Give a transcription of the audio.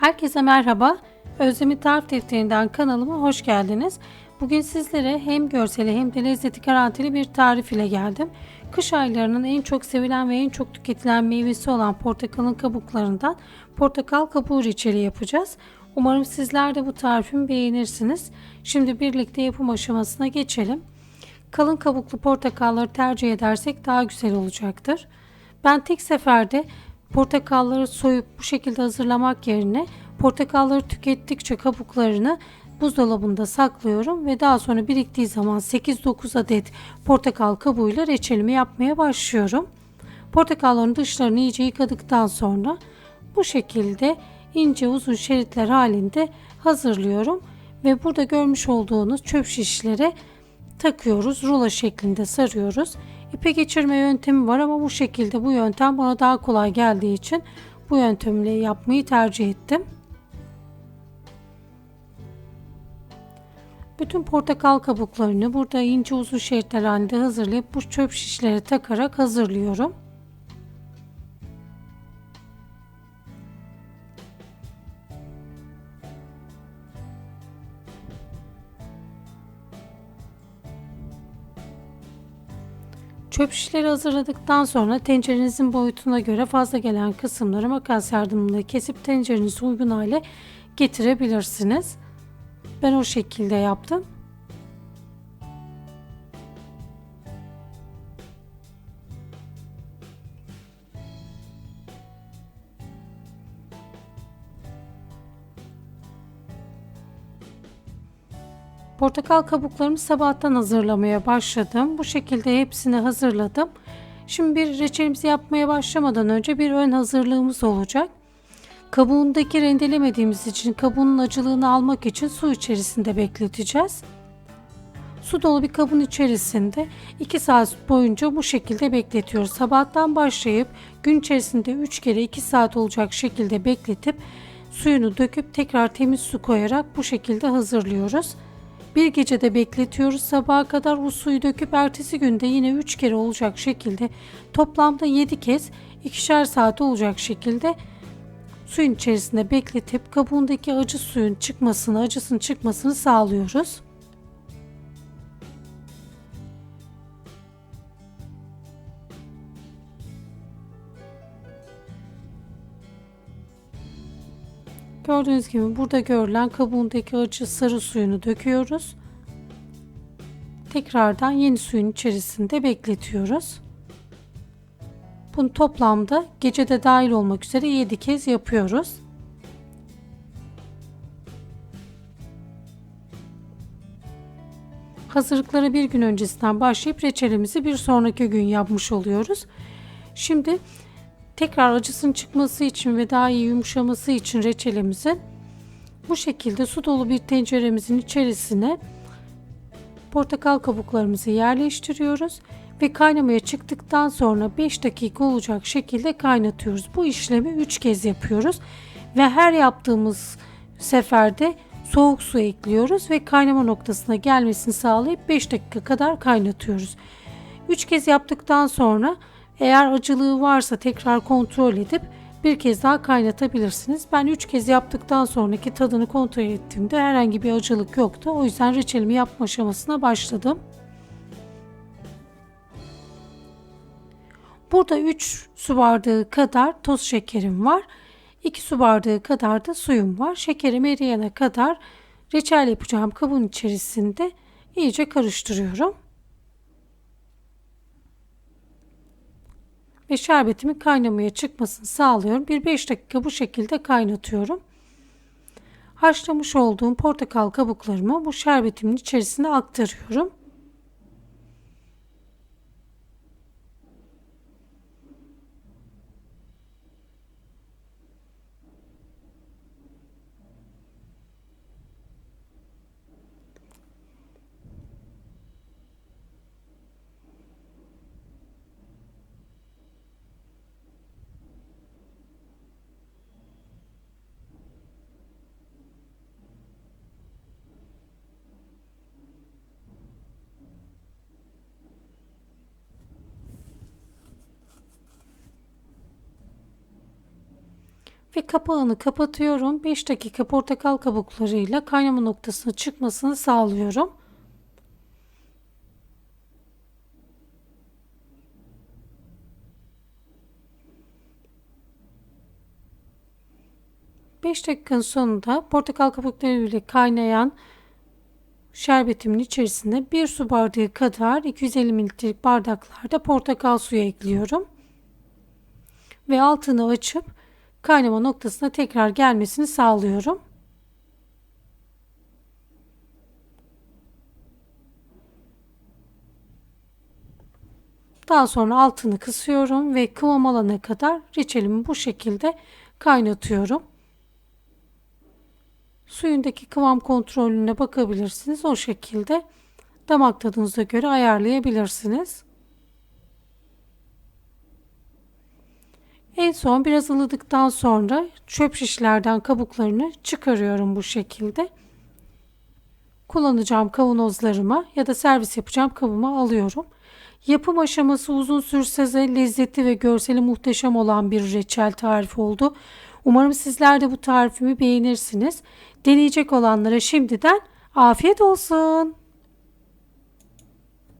Herkese merhaba. Özlem'in Tarif Defterinden kanalıma hoş geldiniz. Bugün sizlere hem görseli hem de lezzeti garantili bir tarif ile geldim. Kış aylarının en çok sevilen ve en çok tüketilen meyvesi olan portakalın kabuklarından portakal kabuğu reçeli yapacağız. Umarım sizler de bu tarifimi beğenirsiniz. Şimdi birlikte yapım aşamasına geçelim. Kalın kabuklu portakalları tercih edersek daha güzel olacaktır. Ben tek seferde portakalları soyup bu şekilde hazırlamak yerine portakalları tükettikçe kabuklarını buzdolabında saklıyorum ve daha sonra biriktiği zaman 8-9 adet portakal kabuğuyla reçelimi yapmaya başlıyorum. Portakalların dışlarını iyice yıkadıktan sonra bu şekilde ince uzun şeritler halinde hazırlıyorum ve burada görmüş olduğunuz çöp şişlere takıyoruz. Rulo şeklinde sarıyoruz. İpe geçirme yöntemi var ama bu şekilde bu yöntem bana daha kolay geldiği için bu yöntemle yapmayı tercih ettim. Bütün portakal kabuklarını burada ince uzun şeritler halinde hazırlayıp bu çöp şişlere takarak hazırlıyorum. Çöp şişleri hazırladıktan sonra tencerenizin boyutuna göre fazla gelen kısımları makas yardımıyla kesip tencerenize uygun hale getirebilirsiniz. Ben o şekilde yaptım. Portakal kabuklarımı sabahtan hazırlamaya başladım. Bu şekilde hepsini hazırladım. Şimdi bir reçelimizi yapmaya başlamadan önce bir ön hazırlığımız olacak. Kabuğundaki rendelemediğimiz için kabuğunun acılığını almak için su içerisinde bekleteceğiz. Su dolu bir kabın içerisinde 2 saat boyunca bu şekilde bekletiyoruz. Sabahtan başlayıp gün içerisinde 3 kere 2 saat olacak şekilde bekletip suyunu döküp tekrar temiz su koyarak bu şekilde hazırlıyoruz. Bir gecede bekletiyoruz sabaha kadar bu suyu döküp ertesi günde yine 3 kere olacak şekilde toplamda 7 kez ikişer saat olacak şekilde suyun içerisinde bekletip kabuğundaki acı suyun çıkmasını, acısının çıkmasını sağlıyoruz. Gördüğünüz gibi burada görülen kabuğundaki acı sarı suyunu döküyoruz. Tekrardan yeni suyun içerisinde bekletiyoruz. Bunu toplamda gecede dahil olmak üzere 7 kez yapıyoruz. Hazırlıklara bir gün öncesinden başlayıp reçelimizi bir sonraki gün yapmış oluyoruz. Şimdi tekrar acısının çıkması için ve daha iyi yumuşaması için reçelimizi bu şekilde su dolu bir tenceremizin içerisine portakal kabuklarımızı yerleştiriyoruz ve kaynamaya çıktıktan sonra 5 dakika olacak şekilde kaynatıyoruz. Bu işlemi 3 kez yapıyoruz ve her yaptığımız seferde soğuk su ekliyoruz ve kaynama noktasına gelmesini sağlayıp 5 dakika kadar kaynatıyoruz. 3 kez yaptıktan sonra eğer acılığı varsa tekrar kontrol edip bir kez daha kaynatabilirsiniz. Ben 3 kez yaptıktan sonraki tadını kontrol ettiğimde herhangi bir acılık yoktu. O yüzden reçelimi yapma aşamasına başladım. Burada 3 su bardağı kadar toz şekerim var. 2 su bardağı kadar da suyum var. Şekerim eriyene kadar reçel yapacağım kabın içerisinde iyice karıştırıyorum. Ve şerbetimin kaynamaya çıkmasını sağlıyorum. Bir 5 dakika bu şekilde kaynatıyorum. Haşlamış olduğum portakal kabuklarımı bu şerbetimin içerisine aktarıyorum. Ve kapağını kapatıyorum. 5 dakika portakal kabuklarıyla kaynama noktasına çıkmasını sağlıyorum. Beş dakikanın sonunda portakal kabukları ile kaynayan şerbetimin içerisine 1 su bardağı kadar 250 mililitrelik bardaklarda portakal suyu ekliyorum. Ve altını açıp kaynama noktasına tekrar gelmesini sağlıyorum. Daha sonra altını kısıyorum ve kıvam alana kadar reçelimi bu şekilde kaynatıyorum. Suyundaki kıvam kontrolüne bakabilirsiniz. O şekilde damak tadınıza göre ayarlayabilirsiniz. En son biraz ılıdıktan sonra çöp şişlerden kabuklarını çıkarıyorum bu şekilde. Kullanacağım kavanozlarıma ya da servis yapacağım kabıma alıyorum. Yapım aşaması uzun sürse de lezzetli ve görseli muhteşem olan bir reçel tarifi oldu. Umarım sizler de bu tarifimi beğenirsiniz. Deneyecek olanlara şimdiden afiyet olsun.